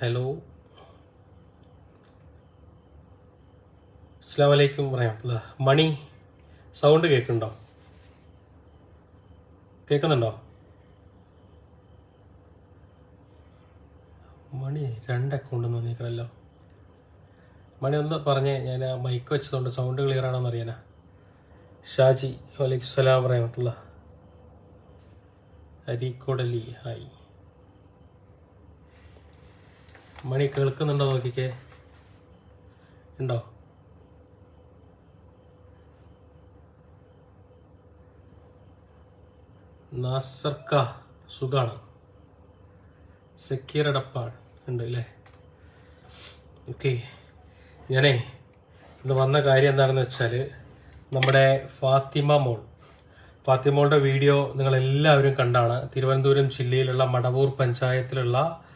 Hello അസ്സാം വലൈക്കും വറഹമത്തുള്ള മണി സൗണ്ട് കേൾക്കുന്നുണ്ടോ? കേൾക്കുന്നുണ്ടോ? മണി രണ്ട് അക്കൗണ്ട് നോക്കിക്കണല്ലോ മണി ഒന്ന് പറഞ്ഞേ ഞാൻ ആ മൈക്ക് വെച്ചതുകൊണ്ട് സൗണ്ട് ക്ലിയർ ആണോ എന്ന് അറിയാനാ. ഷാജി വലൈക്കും സ്സലാം വറഹമത്തുള്ള അരീക്കോടലി ഹായ്. മണി കേൾക്കുന്നുണ്ടോ നോക്കിക്കേ? ഉണ്ടോ? നാസർക്ക സുഖാണ്. സക്കീർ അടപ്പാൾ ഉണ്ട് അല്ലേ? ഓക്കെ. ഞാനേ ഇന്ന് വന്ന കാര്യം എന്താണെന്ന് വെച്ചാൽ നമ്മുടെ ഫാത്തിമ മോൾ. ഫാത്തിമോളുടെ വീഡിയോ നിങ്ങളെല്ലാവരും കണ്ടാണ്. തിരുവനന്തപുരം ജില്ലയിലുള്ള മടവൂർ പഞ്ചായത്തിലുള്ള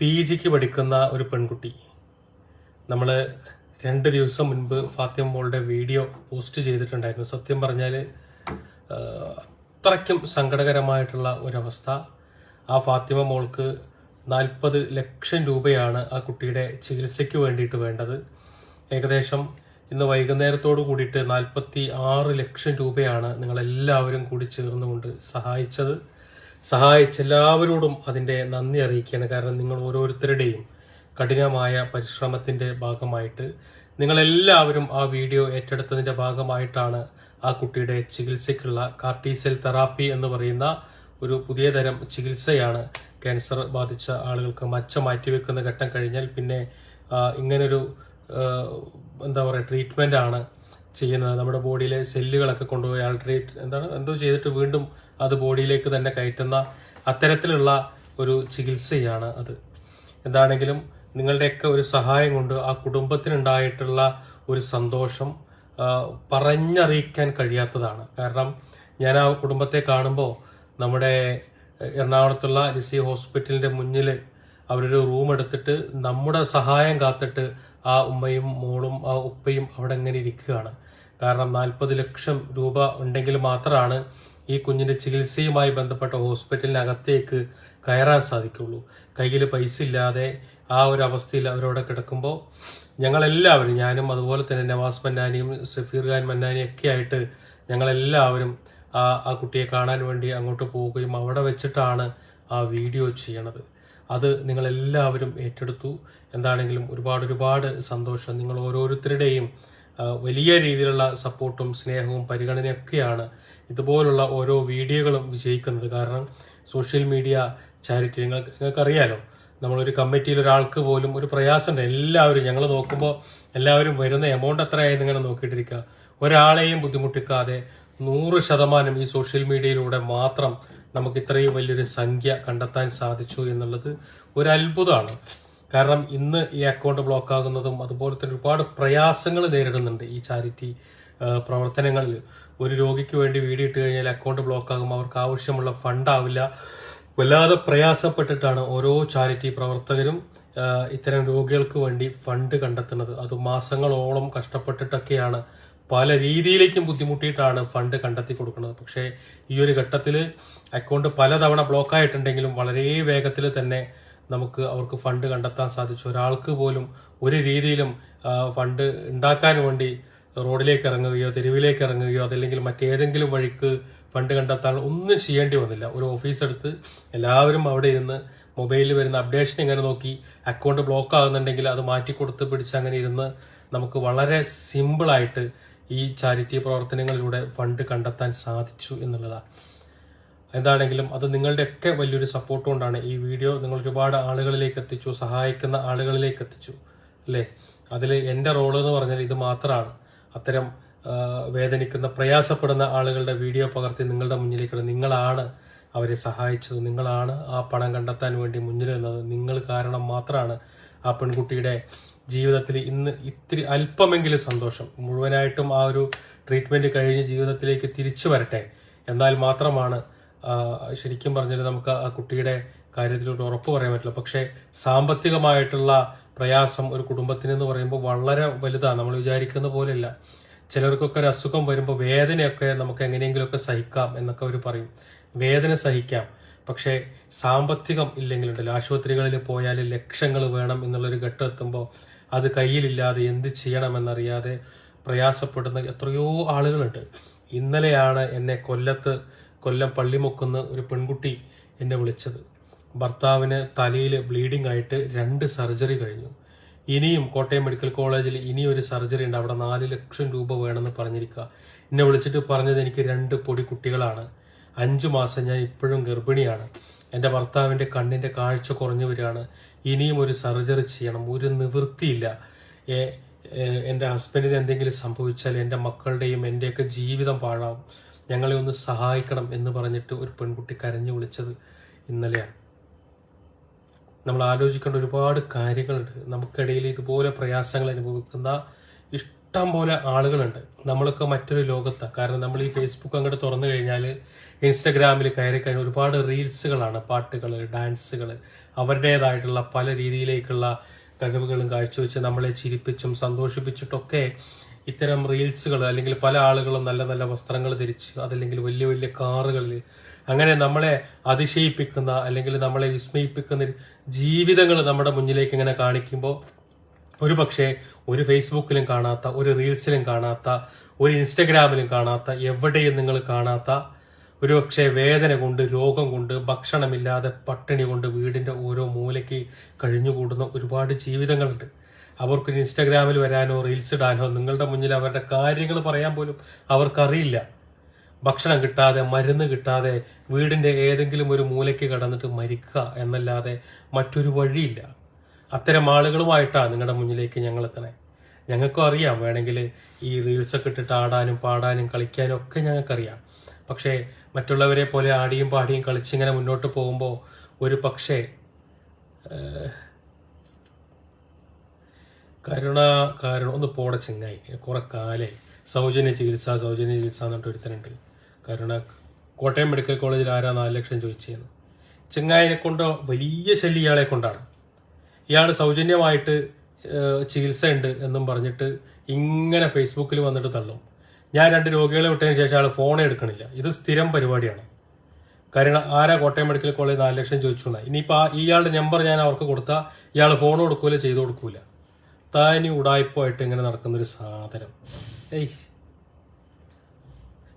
പി ജിക്ക് പഠിക്കുന്ന ഒരു പെൺകുട്ടി. നമ്മൾ രണ്ട് ദിവസം മുൻപ് ഫാത്തിമ മോളുടെ വീഡിയോ പോസ്റ്റ് ചെയ്തിട്ടുണ്ടായിരുന്നു. സത്യം പറഞ്ഞാൽ അത്രയ്ക്കും സങ്കടകരമായിട്ടുള്ള ഒരവസ്ഥ. ആ ഫാത്തിമ മോൾക്ക് നാൽപ്പത് ലക്ഷം രൂപയാണ് ആ കുട്ടിയുടെ ചികിത്സയ്ക്ക് വേണ്ടിയിട്ട് വേണ്ടത്. ഏകദേശം ഇന്ന് വൈകുന്നേരത്തോട് കൂടിയിട്ട് നാൽപ്പത്തി ആറ് ലക്ഷം രൂപയാണ് നിങ്ങളെല്ലാവരും കൂടി ചേർന്നുകൊണ്ട് സഹായിച്ചത്. സഹായിച്ച എല്ലാവരോടും അതിന്റെ നന്ദി അറിയിക്കുകയാണ്. കാരണം നിങ്ങൾ ഓരോരുത്തരുടെയും കഠിനമായ പരിശ്രമത്തിന്റെ ഭാഗമായിട്ട് നിങ്ങളെല്ലാവരും ആ വീഡിയോ ഏറ്റെടുത്തതിന്റെ ഭാഗമായിട്ടാണ് ആ കുട്ടിയുടെ ചികിത്സയ്ക്കുള്ള കാർട്ടീസെൽ തെറാപ്പി എന്ന് പറയുന്ന ഒരു പുതിയ തരം ചികിത്സയാണ് ക്യാൻസർ ബാധിച്ച ആളുകൾക്ക് മച്ച മാറ്റിവെക്കുന്ന ഘട്ടം കഴിഞ്ഞാൽ പിന്നെ ഇങ്ങനൊരു എന്താ പറയുക ട്രീറ്റ്മെന്റ് ആണ് ചെയ്യുന്നത്. നമ്മുടെ ബോഡിയിലെ സെല്ലുകളൊക്കെ കൊണ്ടുപോയി ആൾട്രേറ്റ് എന്താണ് എന്തോ ചെയ്തിട്ട് വീണ്ടും അത് ബോഡിയിലേക്ക് തന്നെ കയറ്റുന്ന അത്തരത്തിലുള്ള ഒരു ചികിത്സയാണ് അത്. എന്താണെങ്കിലും നിങ്ങളുടെയൊക്കെ ഒരു സഹായം കൊണ്ട് ആ കുടുംബത്തിനുണ്ടായിട്ടുള്ള ഒരു സന്തോഷം പറഞ്ഞറിയിക്കാൻ കഴിയാത്തതാണ്. കാരണം ഞാൻ ആ കുടുംബത്തെ കാണുമ്പോൾ നമ്മുടെ എറണാകുളത്തുള്ള ലിസി ഹോസ്പിറ്റലിന്റെ മുന്നിൽ അവരൊരു റൂം എടുത്തിട്ട് നമ്മുടെ സഹായം കാത്തിട്ട് ആ ഉമ്മയും മോളും ആ ഉപ്പയും അവിടെ ഇങ്ങനെ ഇരിക്കുകയാണ്. കാരണം നാൽപ്പത് ലക്ഷം രൂപ ഉണ്ടെങ്കിൽ മാത്രമാണ് ഈ കുഞ്ഞിന്റെ ചികിത്സയുമായി ബന്ധപ്പെട്ട ഹോസ്പിറ്റലിനകത്തേക്ക് കയറാൻ സാധിക്കുള്ളൂ. കയ്യിൽ പൈസ ഇല്ലാതെ ആ ഒരു അവസ്ഥയിൽ അവരവിടെ കിടക്കുമ്പോൾ ഞങ്ങളെല്ലാവരും ഞാനും അതുപോലെ തന്നെ നവാസ് മന്നാനിയും സഫീർ ഖാൻ മന്നാനിയും ഒക്കെ ആയിട്ട് ഞങ്ങളെല്ലാവരും ആ ആ കുട്ടിയെ കാണാൻ വേണ്ടി അങ്ങോട്ട് പോവുകയും അവിടെ വെച്ചിട്ടാണ് ആ വീഡിയോ ചെയ്യണത്. അത് നിങ്ങളെല്ലാവരും ഏറ്റെടുത്തു. എന്താണെങ്കിലും ഒരുപാട് ഒരുപാട് സന്തോഷം. നിങ്ങൾ ഓരോരുത്തരുടെയും വലിയ രീതിയിലുള്ള സപ്പോർട്ടും സ്നേഹവും പരിഗണനയൊക്കെയാണ് ഇതുപോലുള്ള ഓരോ വീഡിയോകളും വിജയിക്കുന്നത്. കാരണം സോഷ്യൽ മീഡിയ ചാരിറ്റി നിങ്ങൾക്ക് നിങ്ങൾക്കറിയാലോ നമ്മളൊരു കമ്മിറ്റിയിൽ ഒരാൾക്ക് പോലും ഒരു പ്രയാസമുണ്ട്. എല്ലാവരും ഞങ്ങൾ നോക്കുമ്പോൾ എല്ലാവരും വരുന്ന എമൗണ്ട് എത്രയായി ഇങ്ങനെ നോക്കിയിട്ടിരിക്കുക? ഒരാളെയും ബുദ്ധിമുട്ടിക്കാതെ നൂറ് ശതമാനം ഈ സോഷ്യൽ മീഡിയയിലൂടെ മാത്രം നമുക്ക് ഇത്രയും വലിയൊരു സംഖ്യ കണ്ടെത്താൻ സാധിച്ചു എന്നുള്ളത് ഒരു അത്ഭുതമാണ്. കാരണം ഇന്ന് ഈ അക്കൗണ്ട് ബ്ലോക്ക് ആകുന്നതും അതുപോലെ തന്നെ ഒരുപാട് പ്രയാസങ്ങൾ നേരിടുന്നുണ്ട് ഈ ചാരിറ്റി പ്രവർത്തനങ്ങളിൽ. ഒരു രോഗിക്ക് വേണ്ടി വീഡിയോ ഇട്ട് കഴിഞ്ഞാൽ അക്കൗണ്ട് ബ്ലോക്ക് ആകും അവർക്ക് ആവശ്യമുള്ള ഫണ്ട് ആവില്ല. വല്ലാതെ പ്രയാസപ്പെട്ടിട്ടാണ് ഓരോ ചാരിറ്റി പ്രവർത്തകരും ഇത്തരം രോഗികൾക്ക് വേണ്ടി ഫണ്ട് കണ്ടെത്തുന്നത്. അത് മാസങ്ങളോളം കഷ്ടപ്പെട്ടിട്ടൊക്കെയാണ് പല രീതിയിലേക്കും ബുദ്ധിമുട്ടിയിട്ടാണ് ഫണ്ട് കണ്ടെത്തി കൊടുക്കുന്നത്. പക്ഷേ ഈ ഒരു ഘട്ടത്തിൽ അക്കൗണ്ട് പലതവണ ബ്ലോക്കായിട്ടുണ്ടെങ്കിലും വളരെ വേഗത്തിൽ തന്നെ നമുക്ക് അവർക്ക് ഫണ്ട് കണ്ടെത്താൻ സാധിച്ചു. ഒരാൾക്ക് പോലും ഒരു രീതിയിലും ഫണ്ട് ഉണ്ടാക്കാൻ വേണ്ടി റോഡിലേക്ക് ഇറങ്ങുകയോ തെരുവിലേക്ക് ഇറങ്ങുകയോ അതല്ലെങ്കിൽ മറ്റേതെങ്കിലും വഴിക്ക് ഫണ്ട് കണ്ടെത്താൻ ഒന്നും ചെയ്യേണ്ടി വന്നില്ല. ഒരു ഓഫീസ് എടുത്ത് എല്ലാവരും അവിടെ ഇരുന്ന് മൊബൈലിൽ വരുന്ന അപ്ഡേഷൻ ഇങ്ങനെ നോക്കി അക്കൗണ്ട് ബ്ലോക്ക് ആകുന്നുണ്ടെങ്കിൽ അത് മാറ്റി കൊടുത്ത് പിടിച്ച് അങ്ങനെ ഇരുന്ന് നമുക്ക് വളരെ സിമ്പിളായിട്ട് ഈ ചാരിറ്റി പ്രവർത്തനങ്ങളിലൂടെ ഫണ്ട് കണ്ടെത്താൻ സാധിച്ചു എന്നുള്ളതാണ് എന്താണെങ്കിലും അത് നിങ്ങളുടെയൊക്കെ വലിയൊരു സപ്പോർട്ട് കൊണ്ടാണ് ഈ വീഡിയോ നിങ്ങൾ ഒരുപാട് ആളുകളിലേക്ക് എത്തിച്ചു സഹായിക്കുന്ന ആളുകളിലേക്ക് എത്തിച്ചു അല്ലേ? അതിൽ എന്റെ റോൾ എന്ന് പറഞ്ഞാൽ ഇത് മാത്രമാണ്. അത്തരം വേദനിക്കുന്ന പ്രയാസപ്പെടുന്ന ആളുകളുടെ വീഡിയോ പകർത്തി നിങ്ങളുടെ മുന്നിലേക്ക് നിങ്ങളാണ് അവരെ സഹായിച്ചത്. നിങ്ങളാണ് ആ പണം കണ്ടെത്താൻ വേണ്ടി മുന്നിൽ വന്നത് നിങ്ങൾ കാരണം മാത്രമാണ് ആ പെൺകുട്ടിയുടെ ജീവിതത്തിൽ ഇന്ന് ഇത്തിരി അല്പമെങ്കിലും സന്തോഷം. മുഴുവനായിട്ടും ആ ഒരു ട്രീറ്റ്മെന്റ് കഴിഞ്ഞ് ജീവിതത്തിലേക്ക് തിരിച്ചു വരട്ടെ. എന്നാൽ മാത്രമാണ് ശരിക്കും പറഞ്ഞാൽ നമുക്ക് ആ കുട്ടിയുടെ കാര്യത്തിൽ ഒരു ഉറപ്പ് പറയാൻ പറ്റില്ല. പക്ഷേ സാമ്പത്തികമായിട്ടുള്ള പ്രയാസം ഒരു കുടുംബത്തിന് എന്ന് പറയുമ്പോൾ വളരെ വലുതാണ്. നമ്മൾ വിചാരിക്കുന്ന പോലെയല്ല. ചിലർക്കൊക്കെ ഒരു അസുഖം വരുമ്പോൾ വേദനയൊക്കെ നമുക്ക് എങ്ങനെയെങ്കിലുമൊക്കെ സഹിക്കാം എന്നൊക്കെ അവർ പറയും. വേദന സഹിക്കാം. പക്ഷേ സാമ്പത്തികം ഇല്ലെങ്കിലുണ്ടല്ലോ. ആശുപത്രികളിൽ പോയാൽ ലക്ഷങ്ങൾ വേണം എന്നുള്ളൊരു ഘട്ടം എത്തുമ്പോൾ അത് കയ്യിലില്ലാതെ എന്ത് ചെയ്യണമെന്നറിയാതെ പ്രയാസപ്പെടുന്ന എത്രയോ ആളുകളുണ്ട്. ഇന്നലെയാണ് എന്നെ കൊല്ലത്ത് കൊല്ലം പള്ളിമുക്കുന്ന് ഒരു പെൺകുട്ടി എന്നെ വിളിച്ചത്. ഭർത്താവിന് തലയിൽ ബ്ലീഡിംഗ് ആയിട്ട് രണ്ട് സർജറി കഴിഞ്ഞു. ഇനിയും കോട്ടയം മെഡിക്കൽ കോളേജിൽ ഇനിയും ഒരു സർജറി ഉണ്ട്. അവിടെ നാല് ലക്ഷം രൂപ വേണമെന്ന് പറഞ്ഞിരിക്കുക എന്നെ വിളിച്ചിട്ട് പറഞ്ഞത് എനിക്ക് രണ്ട് പൊടി കുട്ടികളാണ്. അഞ്ചു മാസം ഞാൻ ഇപ്പോഴും ഗർഭിണിയാണ്. എന്റെ ഭർത്താവിന്റെ കണ്ണിന്റെ കാഴ്ച കുറഞ്ഞു വരികയാണ് ഇനിയും ഒരു സർജറി ചെയ്യണം. ഒരു നിവൃത്തിയില്ല. എന്റെ ഹസ്ബൻഡിന് എന്തെങ്കിലും സംഭവിച്ചാൽ എന്റെ മക്കളുടെയും എന്റെയൊക്കെ ജീവിതം പാഴാവും. ഞങ്ങളെ ഒന്ന് സഹായിക്കണം എന്ന് പറഞ്ഞിട്ട് ഒരു പെൺകുട്ടി കരഞ്ഞു വിളിച്ചത് ഇന്നലെയാണ്. നമ്മൾ ആലോചിക്കേണ്ട ഒരുപാട് കാര്യങ്ങളുണ്ട്. നമുക്കിടയിൽ ഇതുപോലെ പ്രയാസങ്ങൾ അനുഭവിക്കുന്ന ഇഷ്ടം പോലെ ആളുകളുണ്ട്. നമ്മളൊക്കെ മറ്റൊരു ലോകത്താണ്. കാരണം നമ്മൾ ഈ ഫേസ്ബുക്ക് അങ്ങോട്ട് തുറന്നു കഴിഞ്ഞാൽ ഇൻസ്റ്റഗ്രാമിൽ കയറി കഴിഞ്ഞാൽ ഒരുപാട് റീൽസുകളാണ്. പാട്ടുകൾ ഡാൻസുകൾ അവരുടേതായിട്ടുള്ള പല രീതിയിലേക്കുള്ള കഴിവുകളും കാഴ്ചവെച്ച് നമ്മളെ ചിരിപ്പിച്ചും സന്തോഷിപ്പിച്ചിട്ടൊക്കെ ഇത്തരം റീൽസുകൾ അല്ലെങ്കിൽ പല ആളുകളും നല്ല നല്ല വസ്ത്രങ്ങൾ ധരിച്ച് അതല്ലെങ്കിൽ വലിയ വലിയ കാറുകളിൽ അങ്ങനെ നമ്മളെ അതിശയിപ്പിക്കുന്ന അല്ലെങ്കിൽ നമ്മളെ വിസ്മയിപ്പിക്കുന്ന ജീവിതങ്ങൾ നമ്മുടെ മുന്നിലേക്ക് ഇങ്ങനെ കാണിക്കുമ്പോൾ ഒരു പക്ഷേ ഒരു ഫേസ്ബുക്കിലും കാണാത്ത ഒരു റീൽസിലും കാണാത്ത ഒരു ഇൻസ്റ്റഗ്രാമിലും കാണാത്ത എവിടെയും നിങ്ങൾ കാണാത്ത ഒരു പക്ഷേ വേദന കൊണ്ട് രോഗം കൊണ്ട് ഭക്ഷണമില്ലാതെ പട്ടിണി കൊണ്ട് വീടിന്റെ ഓരോ മൂലയ്ക്ക് കഴിഞ്ഞുകൂടുന്ന ഒരുപാട് ജീവിതങ്ങളുണ്ട്. അവർക്ക് ഇൻസ്റ്റാഗ്രാമിൽ വരാനോ റീൽസ് ഇടാനോ നിങ്ങളുടെ മുന്നിൽ അവരുടെ കാര്യങ്ങൾ പറയാൻ പോലും അവർക്കറിയില്ല. ഭക്ഷണം കിട്ടാതെ മരുന്ന് കിട്ടാതെ വീടിന്റെ ഏതെങ്കിലും ഒരു മൂലയ്ക്ക് കടന്നിട്ട് മരിക്കുക എന്നല്ലാതെ മറ്റൊരു വഴിയില്ല. അത്തരം ആളുകളുമായിട്ടാണ് നിങ്ങളുടെ മുന്നിലേക്ക് ഞങ്ങൾ എത്തണേ ഞങ്ങൾക്കും അറിയാം വേണമെങ്കിൽ ഈ റീൽസൊക്കെ ഇട്ടിട്ട് ആടാനും പാടാനും കളിക്കാനും ഒക്കെ ഞങ്ങൾക്കറിയാം. പക്ഷേ മറ്റുള്ളവരെ പോലെ ആടിയും പാടിയും കളിച്ചിങ്ങനെ മുന്നോട്ട് പോകുമ്പോൾ ഒരു പക്ഷേ കരുണ കാരണം ഒന്ന് പോടെ ചെങ്ങായി. കുറെ കാലേ. സൗജന്യ ചികിത്സ സൗജന്യ ചികിത്സ എന്നിട്ട് ഒരുത്തനുണ്ട്. കരുണ കോട്ടയം മെഡിക്കൽ കോളേജിൽ ആരാ നാല് ലക്ഷം ചോദിച്ചതെന്ന് ചെങ്ങായിനെ കൊണ്ട് വലിയ ശല്യം ഇയാളെ കൊണ്ടാണ്. ഇയാൾ സൗജന്യമായിട്ട് ചികിത്സ ഉണ്ട് എന്നും പറഞ്ഞിട്ട് ഇങ്ങനെ ഫേസ്ബുക്കിൽ വന്നിട്ട് തള്ളും. ഞാൻ രണ്ട് രോഗികളെ വിട്ടതിന് ശേഷം ആൾ ഫോൺ എടുക്കണില്ല. ഇത് സ്ഥിരം പരിപാടിയാണ്. കാരണം ആരാ കോട്ടയം മെഡിക്കൽ കോളേജ് നാല് ലക്ഷം ചോദിച്ചു ഇനിയിപ്പോൾ ഇയാളുടെ നമ്പർ ഞാൻ അവർക്ക് കൊടുത്താൽ ഇയാൾ ഫോൺ കൊടുക്കൂല ചെയ്തു കൊടുക്കൂല. താനി ഉടായ്പായിട്ട് ഇങ്ങനെ നടക്കുന്നൊരു സാധനം. ഏയ്.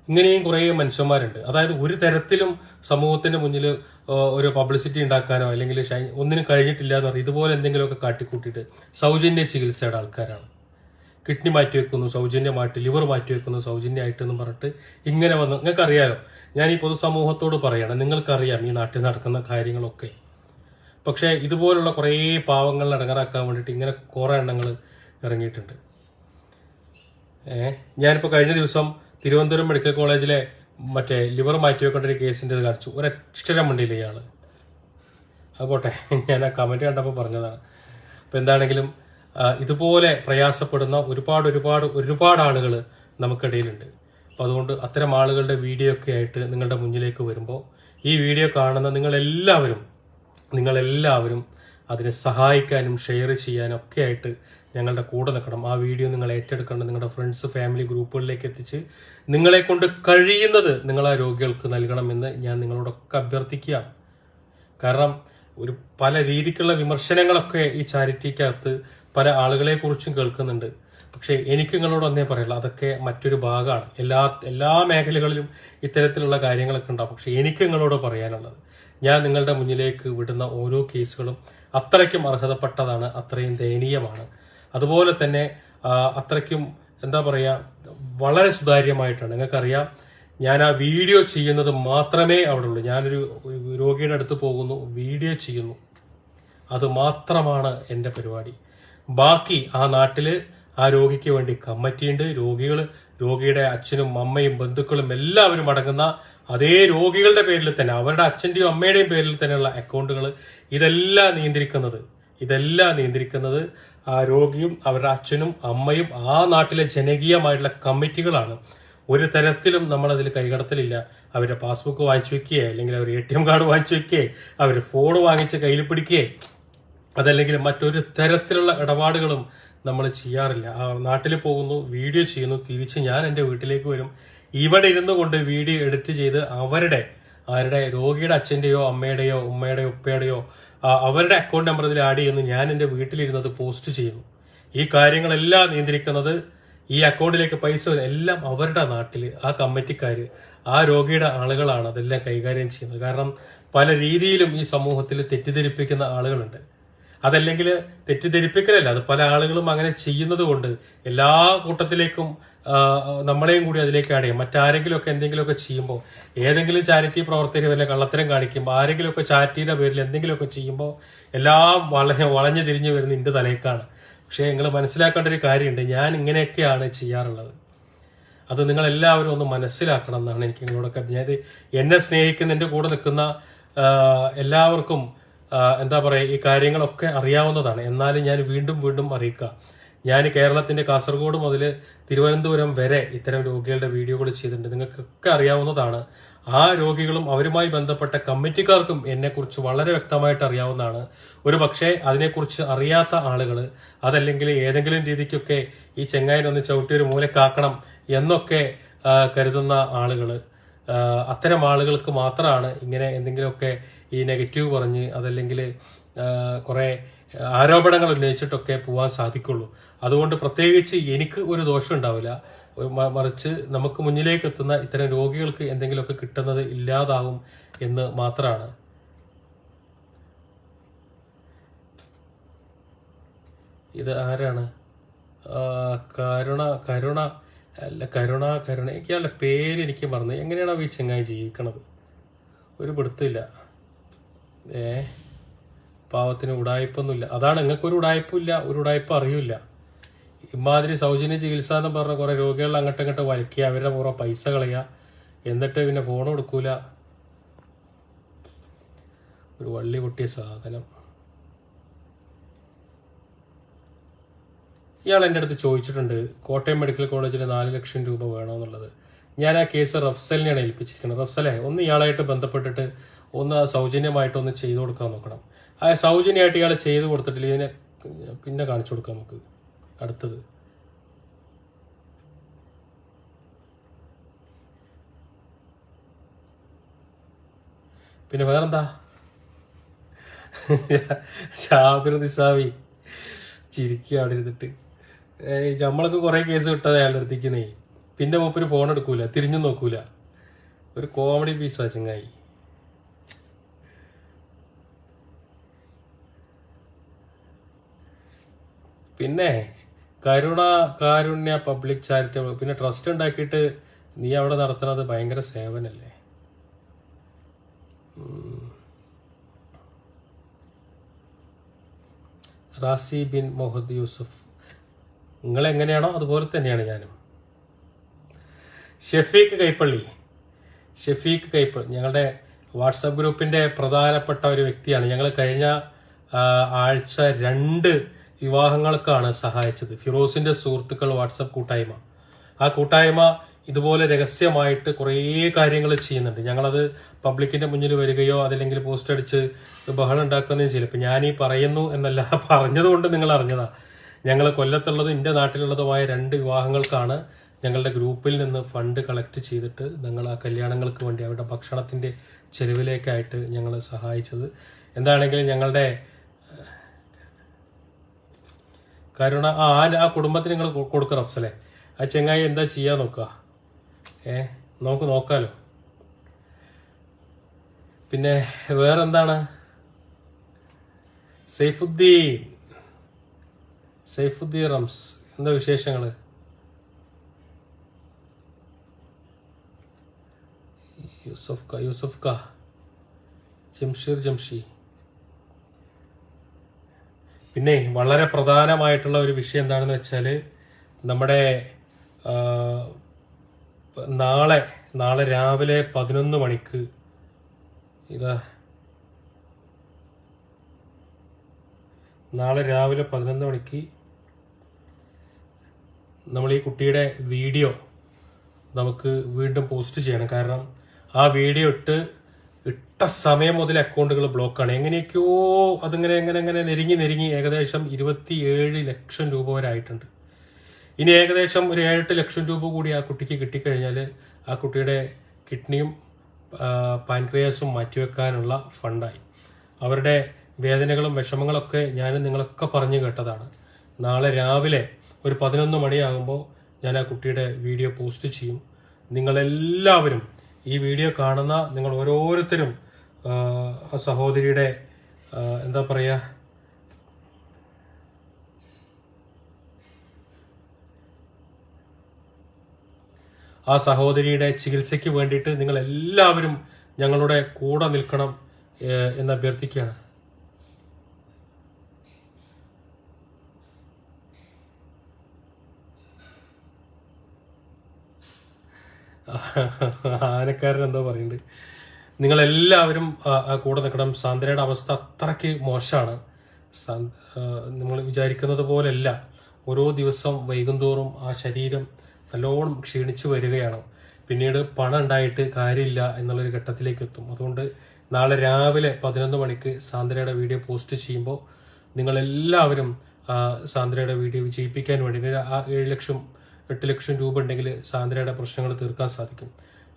ഇങ്ങനെയും കുറേ മനുഷ്യന്മാരുണ്ട്. അതായത് ഒരു തരത്തിലും സമൂഹത്തിന്റെ മുന്നിൽ ഒരു പബ്ലിസിറ്റി ഉണ്ടാക്കാനോ അല്ലെങ്കിൽ ഒന്നിനും കഴിഞ്ഞിട്ടില്ല എന്ന് പറയും ഇതുപോലെ എന്തെങ്കിലുമൊക്കെ കാട്ടിക്കൂട്ടിയിട്ട് സൗജന്യ ചികിത്സയുടെ ആൾക്കാരാണ്. കിഡ്നി മാറ്റി വെക്കുന്നു സൗജന്യമായിട്ട് ലിവർ മാറ്റി വെക്കുന്നു സൗജന്യമായിട്ട് എന്ന് പറഞ്ഞിട്ട് ഇങ്ങനെ വന്നു നിങ്ങൾക്കറിയാലോ ഞാൻ ഈ പൊതുസമൂഹത്തോട് പറയണം നിങ്ങൾക്കറിയാം ഈ നാട്ടിൽ നടക്കുന്ന കാര്യങ്ങളൊക്കെ. പക്ഷേ ഇതുപോലുള്ള കുറേ പാവങ്ങൾ അടങ്ങറാക്കാൻ വേണ്ടിയിട്ട് ഇങ്ങനെ കുറേ എണ്ണങ്ങൾ ഇറങ്ങിയിട്ടുണ്ട്. ഞാനിപ്പോൾ കഴിഞ്ഞ ദിവസം തിരുവനന്തപുരം മെഡിക്കൽ കോളേജിലെ മറ്റേ ലിവർ മാറ്റി വെക്കേണ്ട ഒരു കേസിന്റെ ഇത് കാണിച്ചു. ഒരക്ഷരം വണ്ടിയില്ല ഇയാൾ അത് പോട്ടെ. ഞാൻ ആ കമന്റ് കണ്ടപ്പോൾ പറഞ്ഞതാണ്. അപ്പോൾ എന്താണെങ്കിലും ഇതുപോലെ പ്രയാസപ്പെടുന്ന ഒരുപാട് ഒരുപാട് ഒരുപാട് ആളുകൾ നമുക്കിടയിലുണ്ട്. അപ്പോൾ അതുകൊണ്ട് അത്തരം ആളുകളുടെ വീഡിയോ ഒക്കെ ആയിട്ട് നിങ്ങളുടെ മുന്നിലേക്ക് വരുമ്പോൾ ഈ വീഡിയോ കാണുന്ന നിങ്ങളെല്ലാവരും നിങ്ങളെല്ലാവരും അതിനെ സഹായിക്കാനും ഷെയർ ചെയ്യാനും ഒക്കെ ആയിട്ട് ഞങ്ങളുടെ കൂടെ നിൽക്കണം. ആ വീഡിയോ നിങ്ങൾ ഏറ്റെടുക്കണം നിങ്ങളുടെ ഫ്രണ്ട്സ് ഫാമിലി ഗ്രൂപ്പുകളിലേക്ക് എത്തിച്ച് നിങ്ങളെ കൊണ്ട് കഴിയുന്നത് നിങ്ങൾ ആ രോഗികൾക്ക് നൽകണമെന്ന് ഞാൻ നിങ്ങളോടൊക്കെ അഭ്യർത്ഥിക്കുകയാണ്. കാരണം ഒരു പല രീതിക്കുള്ള വിമർശനങ്ങളൊക്കെ ഈ ചാരിറ്റിക്കകത്ത് പല ആളുകളെ കുറിച്ചും കേൾക്കുന്നുണ്ട്. പക്ഷേ എനിക്ക് നിങ്ങളോട് ഒന്നേ പറയുള്ളൂ അതൊക്കെ മറ്റൊരു ഭാഗമാണ്. എല്ലാ എല്ലാ മേഖലകളിലും ഇത്തരത്തിലുള്ള കാര്യങ്ങളൊക്കെ ഉണ്ടാവും. പക്ഷേ എനിക്ക് നിങ്ങളോട് പറയാനുള്ളത് ഞാൻ നിങ്ങളുടെ മുന്നിലേക്ക് വിടുന്ന ഓരോ കേസുകളും അത്രയ്ക്കും അർഹതപ്പെട്ടതാണ് അത്രയും ദയനീയമാണ്. അതുപോലെ തന്നെ അത്രയ്ക്കും എന്താ പറയുക വളരെ സുതാര്യമായിട്ടാണ്. നിങ്ങൾക്കറിയാം ഞാൻ ആ വീഡിയോ ചെയ്യുന്നത് മാത്രമേ അവിടെ ഉള്ളൂ ഞാനൊരു രോഗിയുടെ അടുത്ത് പോകുന്നു വീഡിയോ ചെയ്യുന്നു. അത് മാത്രമാണ് എന്റെ പരിപാടി. ബാക്കി ആ നാട്ടിൽ ആ രോഗിക്ക് വേണ്ടി കമ്മിറ്റിയുണ്ട്. രോഗികൾ രോഗിയുടെ അച്ഛനും അമ്മയും ബന്ധുക്കളും എല്ലാവരും അടങ്ങുന്ന അതേ രോഗികളുടെ പേരിൽ തന്നെ അവരുടെ അച്ഛന്റെയും അമ്മയുടെയും പേരിൽ തന്നെയുള്ള അക്കൗണ്ടുകൾ ഇതെല്ലാം നിയന്ത്രിക്കുന്നത് ഇതെല്ലാം നിയന്ത്രിക്കുന്നത് ആ രോഗിയും അവരുടെ അച്ഛനും അമ്മയും ആ നാട്ടിലെ ജനകീയമായിട്ടുള്ള കമ്മിറ്റികളാണ്. ഒരു തരത്തിലും നമ്മളതിൽ കൈകടത്തലില്ല. അവരുടെ പാസ്ബുക്ക് വാങ്ങിച്ചു വെക്കുകയോ അല്ലെങ്കിൽ അവർ എ ടി എം കാർഡ് വാങ്ങിച്ചു വെക്കുകയോ അവർ ഫോൺ വാങ്ങിച്ച് കയ്യിൽ പിടിക്കുകയോ അതല്ലെങ്കിൽ മറ്റൊരു തരത്തിലുള്ള ഇടപാടുകളും നമ്മൾ ചെയ്യാറില്ല. നാട്ടിൽ പോകുന്നു വീഡിയോ ചെയ്യുന്നു തിരിച്ച് ഞാൻ എന്റെ വീട്ടിലേക്ക് വരും. ഇവിടെ ഇരുന്നു കൊണ്ട് വീഡിയോ എഡിറ്റ് ചെയ്ത് അവരുടെ ആരുടെ രോഗിയുടെ അച്ഛന്റെയോ അമ്മയുടെയോ ഉമ്മയുടെയോ ഉപ്പയുടെയോ അവരുടെ അക്കൗണ്ട് നമ്പർ ഇതിൽ ആഡ് ചെയ്യുന്നു. ഞാൻ എന്റെ വീട്ടിലിരുന്നത് പോസ്റ്റ് ചെയ്യുന്നു. ഈ കാര്യങ്ങളെല്ലാം നിയന്ത്രിക്കുന്നത് ഈ അക്കൗണ്ടിലേക്ക് പൈസ എല്ലാം അവരുടെ നാട്ടിൽ ആ കമ്മിറ്റിക്കാർ ആ രോഗിയുടെ ആളുകളാണ് അതെല്ലാം കൈകാര്യം ചെയ്യുന്നത്. കാരണം പല രീതിയിലും ഈ സമൂഹത്തിൽ തെറ്റിദ്ധരിപ്പിക്കുന്ന ആളുകളുണ്ട്. അതല്ലെങ്കിൽ തെറ്റിദ്ധരിപ്പിക്കലല്ല. അത് പല ആളുകളും അങ്ങനെ ചെയ്യുന്നത് കൊണ്ട് എല്ലാ കൂട്ടത്തിലേക്കും നമ്മളെയും കൂടി അതിലേക്ക് ചെയ്യും. മറ്റാരെങ്കിലുമൊക്കെ എന്തെങ്കിലുമൊക്കെ ചെയ്യുമ്പോൾ ഏതെങ്കിലും ചാരിറ്റി പ്രവർത്തകർ വല്ല കള്ളത്തരം കാണിക്കുമ്പോൾ ആരെങ്കിലുമൊക്കെ ചാരിറ്റിയുടെ പേരിൽ എന്തെങ്കിലുമൊക്കെ ചെയ്യുമ്പോൾ എല്ലാം വള വളഞ്ഞു തിരിഞ്ഞു വരുന്ന എന്റെ തലേക്കാണ് പക്ഷേ നിങ്ങൾ മനസ്സിലാക്കേണ്ട ഒരു കാര്യമുണ്ട്. ഞാൻ ഇങ്ങനെയൊക്കെയാണ് ചെയ്യാറുള്ളത്. അത് നിങ്ങൾ എല്ലാവരും ഒന്ന് മനസ്സിലാക്കണം എന്നാണ് എനിക്ക് നിങ്ങളോടൊക്കെ ഞാൻ എന്നെ സ്നേഹിക്കുന്ന എന്റെ കൂടെ നിൽക്കുന്ന എല്ലാവർക്കും എന്താ പറയുക ഈ കാര്യങ്ങളൊക്കെ അറിയാവുന്നതാണ്. എന്നാലും ഞാൻ വീണ്ടും വീണ്ടും അറിയിക്കുക. ഞാൻ കേരളത്തിന്റെ കാസർഗോഡ് മുതൽ തിരുവനന്തപുരം വരെ ഇത്തരം രോഗികളുടെ വീഡിയോകൾ ചെയ്തിട്ടുണ്ട്. നിങ്ങൾക്കൊക്കെ അറിയാവുന്നതാണ്. ആ രോഗികളും അവരുമായി ബന്ധപ്പെട്ട കമ്മിറ്റിക്കാർക്കും എന്നെക്കുറിച്ച് വളരെ വ്യക്തമായിട്ട് അറിയാവുന്നതാണ്. ഒരു പക്ഷേ അതിനെക്കുറിച്ച് അറിയാത്ത ആളുകൾ അതല്ലെങ്കിൽ ഏതെങ്കിലും രീതിക്കൊക്കെ ഈ ചെങ്ങായിനൊന്ന് ചവിട്ടി ഒരു മൂലക്കാക്കണം എന്നൊക്കെ കരുതുന്ന ആളുകൾ അത്തരം ആളുകൾക്ക് മാത്രമാണ് ഇങ്ങനെ എന്തെങ്കിലുമൊക്കെ ഈ നെഗറ്റീവ് പറഞ്ഞ് അതല്ലെങ്കിൽ കുറേ ആരോപണങ്ങൾ ഉന്നയിച്ചിട്ടൊക്കെ പോകാൻ സാധിക്കുള്ളൂ. അതുകൊണ്ട് പ്രത്യേകിച്ച് എനിക്ക് ഒരു ദോഷം ഉണ്ടാവില്ല. മറിച്ച് നമുക്ക് മുന്നിലേക്ക് എത്തുന്ന ഇത്തരം രോഗികൾക്ക് എന്തെങ്കിലുമൊക്കെ കിട്ടുന്നത് ഇല്ലാതാവും എന്ന് മാത്രമാണ്. ഇത് ആരാണ്? കരുണ കരുണ അല്ല കരുണ കരുണ. എനിക്ക് പേര് എനിക്ക് മറന്നു. എങ്ങനെയാണ് ഈ ചെങ്ങായി ജീവിക്കണത്? ഒരു പിടുത്തില്ല ഏ? പാവത്തിന് ഉടായ്പൊന്നുമില്ല. അതാണ് നിങ്ങൾക്കൊരു ഉടായ്പില്ല ഒരു ഉടായ്പ അറിയില്ല ഇമാതിരി സൗജന്യ ചികിത്സ എന്ന് പറഞ്ഞ കുറേ രോഗികൾ അങ്ങോട്ടും ഇങ്ങോട്ടും വലിക്കുക അവരുടെ പുറം പൈസ കളയുക എന്നിട്ട് പിന്നെ ഫോൺ കൊടുക്കൂല. ഒരു വള്ളി പൊട്ടിയ സാധനം. ഇയാൾ എന്റെ അടുത്ത് ചോദിച്ചിട്ടുണ്ട് കോട്ടയം മെഡിക്കൽ കോളേജിൽ നാല് ലക്ഷം രൂപ വേണമെന്നുള്ളത് ഞാൻ ആ കേസ് റഫ്സലിനെയാണ് ഏൽപ്പിച്ചിരിക്കുന്നത്. റഫ്സലെ ഒന്ന് ഇയാളായിട്ട് ബന്ധപ്പെട്ടിട്ട് ഒന്ന് സൗജന്യമായിട്ട് ഒന്ന് ചെയ്തു കൊടുക്കാൻ നോക്കണം. ആ സൗജന്യമായിട്ട് ഇയാൾ ചെയ്തു കൊടുത്തിട്ടില്ല ഇതിനെ പിന്നെ കാണിച്ചു കൊടുക്കാം നമുക്ക്. അടുത്തത്. പിന്നെ വേറെന്താ? ഷാബിർ നിസാവി ചിരിക്കുക അവിടെ ഇരുന്നിട്ട്. നമ്മളൊക്കെ കുറേ കേസ് കിട്ടാതെ അയാളുടെ അടുത്തേക്കുന്നേ പിന്നെ മൂപ്പര് ഫോൺ എടുക്കൂല തിരിഞ്ഞു നോക്കൂല. ഒരു കോമഡി പീസാ ചങ്ങായി. പിന്നെ കരുണ കാരുണ്യ പബ്ലിക് ചാരിറ്റബിൾ പിന്നെ ട്രസ്റ്റ് ഉണ്ടാക്കിയിട്ട് നീ അവിടെ നടത്തുന്നത് ഭയങ്കര സേവനല്ലേ? റാസി ബിൻ മുഹമ്മദ് യൂസുഫ്. നിങ്ങൾ എങ്ങനെയാണോ അതുപോലെ തന്നെയാണ് ഞാനും. ഷെഫീഖ് കൈപ്പള്ളി. ഷെഫീഖ് കൈപ്പള്ളി ഞങ്ങളുടെ വാട്സപ്പ് ഗ്രൂപ്പിന്റെ പ്രധാനപ്പെട്ട ഒരു വ്യക്തിയാണ്. ഞങ്ങൾ കഴിഞ്ഞ ആഴ്ച രണ്ട് വിവാഹങ്ങൾക്കാണ് സഹായിച്ചത്. ഫിറോസിന്റെ സുഹൃത്തുക്കൾ വാട്സപ്പ് കൂട്ടായ്മ. ആ കൂട്ടായ്മ ഇതുപോലെ രഹസ്യമായിട്ട് കുറേ കാര്യങ്ങൾ ചെയ്യുന്നുണ്ട്. ഞങ്ങളത് പബ്ലിക്കിന്റെ മുന്നിൽ വരികയോ അതല്ലെങ്കിൽ പോസ്റ്റ് അടിച്ച് ബഹളം ഉണ്ടാക്കുകയോ ചെയ്യില്ല. ഇപ്പം ഞാനീ പറയുന്നു എന്നല്ല പറഞ്ഞതുകൊണ്ട് നിങ്ങൾ അറിഞ്ഞതാ. ഞങ്ങൾ കൊല്ലത്തുള്ളതും എന്റെ നാട്ടിലുള്ളതുമായ രണ്ട് വിവാഹങ്ങൾക്കാണ് ഞങ്ങളുടെ ഗ്രൂപ്പിൽ നിന്ന് ഫണ്ട് കളക്ട് ചെയ്തിട്ട് ഞങ്ങൾ ആ കല്യാണങ്ങൾക്ക് വേണ്ടി അവരുടെ ഭക്ഷണത്തിന്റെ ചെലവിലേക്കായിട്ട് ഞങ്ങൾ സഹായിച്ചത്. എന്താണെങ്കിലും ഞങ്ങളുടെ കരുണ ആ ആ- കുടുംബത്തിന് നിങ്ങൾ കൊടുക്കുക അഫ്സലെ ആ ചെങ്ങായി എന്താ ചെയ്യാൻ നോക്കുക ഏ നമുക്ക് നോക്കാലോ. പിന്നെ വേറെന്താണ്? സൈഫുദ്ദീൻ. സൈഫുദ്ദീൻ റംസ് എന്താ വിശേഷങ്ങൾ യൂസഫ് ക യൂസഫ് ക ജംഷീർ ജംഷി. പിന്നെ വളരെ പ്രധാനമായിട്ടുള്ള ഒരു വിഷയം എന്താണെന്ന് വെച്ചാൽ നമ്മുടെ നാളെ നാളെ രാവിലെ പതിനൊന്ന് മണിക്ക് ഇതാ നാളെ രാവിലെ പതിനൊന്ന് മണിക്ക് നമ്മൾ ഈ കുട്ടിയുടെ വീഡിയോ നമുക്ക് വീണ്ടും പോസ്റ്റ് ചെയ്യണം. കാരണം ആ വീഡിയോ ഇട്ട് ഇട്ട സമയം മുതൽ അക്കൗണ്ടുകൾ ബ്ലോക്കാണ്. എങ്ങനെയൊക്കെയോ അതിങ്ങനെ എങ്ങനെ എങ്ങനെ നെരുങ്ങി നെരുങ്ങി ഏകദേശം ഇരുപത്തിയേഴ് ലക്ഷം രൂപ വരെ ആയിട്ടുണ്ട്. ഇനി ഏകദേശം ഒരു ഏഴെട്ട് ലക്ഷം രൂപ കൂടി ആ കുട്ടിക്ക് കിട്ടിക്കഴിഞ്ഞാൽ ആ കുട്ടിയുടെ കിഡ്നിയും പാൻക്രിയാസും മാറ്റിവെക്കാനുള്ള ഫണ്ടായി. അവരുടെ വേദനകളും വിഷമങ്ങളൊക്കെ ഞാൻ നിങ്ങളൊക്കെ പറഞ്ഞു കേട്ടതാണ്. നാളെ രാവിലെ ഒരു പതിനൊന്ന് മണിയാകുമ്പോൾ ഞാൻ ആ കുട്ടിയുടെ വീഡിയോ പോസ്റ്റ് ചെയ്യും. നിങ്ങളെല്ലാവരും ഈ വീഡിയോ കാണുന്ന നിങ്ങൾ ഓരോരുത്തരും ആ, സഹോദരിയുടെ എന്താ പറയുക ആ സഹോദരിയുടെ ചികിത്സയ്ക്ക് വേണ്ടിയിട്ട് നിങ്ങൾ എല്ലാവരും ഞങ്ങളുടെ കൂടെ നിൽക്കണം എന്ന് അഭ്യർത്ഥിക്കുകയാണ്. ആനക്കാരൻ എന്താ പറയുന്നുണ്ട്. നിങ്ങളെല്ലാവരും കൂടെ നിൽക്കണം. സാന്ദ്രയുടെ അവസ്ഥ അത്രയ്ക്ക് മോശമാണ്. നമ്മൾ വിചാരിക്കുന്നത് പോലെയല്ല. ഓരോ ദിവസം വൈകുന്തോറും ആ ശരീരം നല്ലോണം ക്ഷീണിച്ചു വരികയാണ്. പിന്നീട് പണം ഉണ്ടായിട്ട് കാര്യമില്ല എന്നുള്ളൊരു ഘട്ടത്തിലേക്ക് എത്തും. അതുകൊണ്ട് നാളെ രാവിലെ പതിനൊന്ന് മണിക്ക് സാന്ദ്രയുടെ വീഡിയോ പോസ്റ്റ് ചെയ്യുമ്പോൾ നിങ്ങളെല്ലാവരും സാന്ദ്രയുടെ വീഡിയോ വിജയിപ്പിക്കാൻ വേണ്ടി ആ ഏഴ് ലക്ഷം എട്ട് ലക്ഷം രൂപ ഉണ്ടെങ്കിൽ സാന്ദ്രയുടെ പ്രശ്നങ്ങൾ തീർക്കാൻ സാധിക്കും.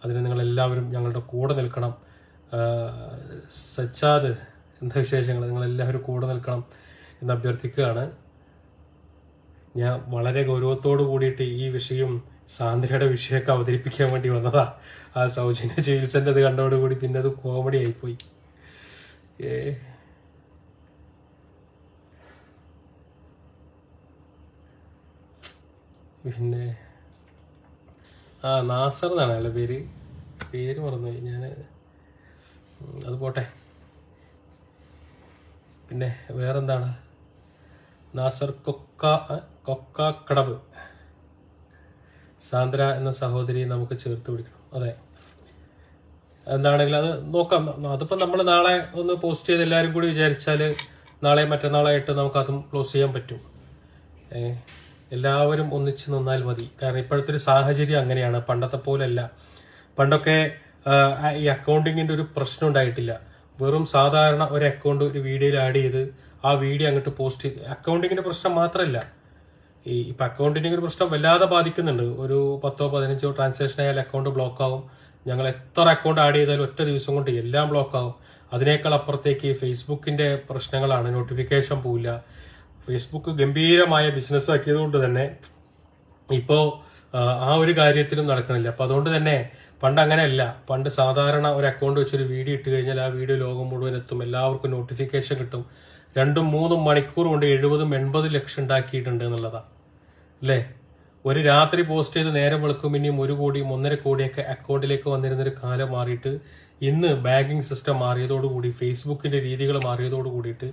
അതിന് നിങ്ങളെല്ലാവരും ഞങ്ങളുടെ കൂടെ നിൽക്കണം. സച്ചാദ് എന്താ വിശേഷങ്ങൾ? നിങ്ങളെല്ലാവരും കൂടെ നിൽക്കണം എന്ന് അഭ്യർത്ഥിക്കുകയാണ്. ഞാൻ വളരെ ഗൗരവത്തോടു കൂടിയിട്ട് ഈ വിഷയം സാന്ദ്രയുടെ വിഷയമൊക്കെ അവതരിപ്പിക്കാൻ വേണ്ടി വന്നതാ. ആ സൗജന്യ ചികിത്സന്റെ അത് കണ്ടോടുകൂടി പിന്നെ അത് കോമഡി ആയിപ്പോയി. ഏ പിന്നെ ആ നാസർ എന്നാണ് അയാളുടെ പേര്. പേര് മറന്നുപോയി. ഞാൻ അത് പോട്ടെ. പിന്നെ വേറെന്താണ്? നാസർ കൊക്ക കൊക്ക കൊക്കാക്കടവ്. സാന്ദ്ര എന്ന സഹോദരിയെ നമുക്ക് ചേർത്ത് പിടിക്കണം. അതെ. എന്താണെങ്കിലും അത് നോക്കാം. അതിപ്പോൾ നമ്മൾ നാളെ ഒന്ന് പോസ്റ്റ് ചെയ്ത് എല്ലാവരും കൂടി വിചാരിച്ചാൽ നാളെ മറ്റന്നാളായിട്ട് നമുക്കതും ക്ലോസ് ചെയ്യാൻ പറ്റും. ഏ, എല്ലാവരും ഒന്നിച്ച് നിന്നാൽ മതി. കാരണം ഇപ്പോഴത്തെ ഒരു സാഹചര്യം അങ്ങനെയാണ്. പണ്ടത്തെ പോലെയല്ല പണ്ടൊക്കെ ഈ അക്കൗണ്ടിങ്ങിന്റെ ഒരു പ്രശ്നം ഉണ്ടായിട്ടില്ല. വെറും സാധാരണ ഒരു അക്കൗണ്ട് ഒരു വീഡിയോയിൽ ആഡ് ചെയ്ത് ആ വീഡിയോ അങ്ങോട്ട് പോസ്റ്റ് ചെയ്ത് അക്കൗണ്ടിങ്ങിന്റെ പ്രശ്നം മാത്രമല്ല ഈ ഇപ്പം അക്കൗണ്ടിന്റെ ഒരു പ്രശ്നം വല്ലാതെ ബാധിക്കുന്നുണ്ട്. ഒരു പത്തോ പതിനഞ്ചോ ട്രാൻസാക്ഷൻ ആയാൽ അക്കൗണ്ട് ബ്ലോക്ക് ആവും. ഞങ്ങൾ എത്ര അക്കൗണ്ട് ആഡ് ചെയ്താലും ഒറ്റ ദിവസം കൊണ്ട് എല്ലാം ബ്ലോക്ക് ആവും. അതിനേക്കാൾ അപ്പുറത്തേക്ക് ഫേസ്ബുക്കിന്റെ പ്രശ്നങ്ങളാണ്. നോട്ടിഫിക്കേഷൻ പോവില്ല. ഫേസ്ബുക്ക് ഗംഭീരമായ ബിസിനസ് ആക്കിയതുകൊണ്ട് തന്നെ ഇപ്പോൾ ആ ഒരു കാര്യത്തിലും നടക്കണില്ല. അപ്പോൾ അതുകൊണ്ട് തന്നെ പണ്ട് അങ്ങനെയല്ല. പണ്ട് സാധാരണ ഒരു അക്കൗണ്ട് വെച്ചൊരു വീഡിയോ ഇട്ട് കഴിഞ്ഞാൽ ആ വീഡിയോ ലോകം മുഴുവൻ എത്തും. എല്ലാവർക്കും നോട്ടിഫിക്കേഷൻ കിട്ടും. രണ്ടും മൂന്നും മണിക്കൂർ കൊണ്ട് എഴുപതും എൺപത് ലക്ഷം ഉണ്ടാക്കിയിട്ടുണ്ട് എന്നുള്ളതാണ് അല്ലേ? ഒരു രാത്രി പോസ്റ്റ് ചെയ്ത് നേരം വെളുക്കും. ഇനിയും ഒരു കോടിയും ഒന്നര കോടിയൊക്കെ അക്കൗണ്ടിലേക്ക് വന്നിരുന്നൊരു കാലം മാറിയിട്ട് ഇന്ന് ബാങ്കിങ് സിസ്റ്റം മാറിയതോടുകൂടി ഫേസ്ബുക്കിന്റെ രീതികൾ മാറിയതോട് കൂടിയിട്ട്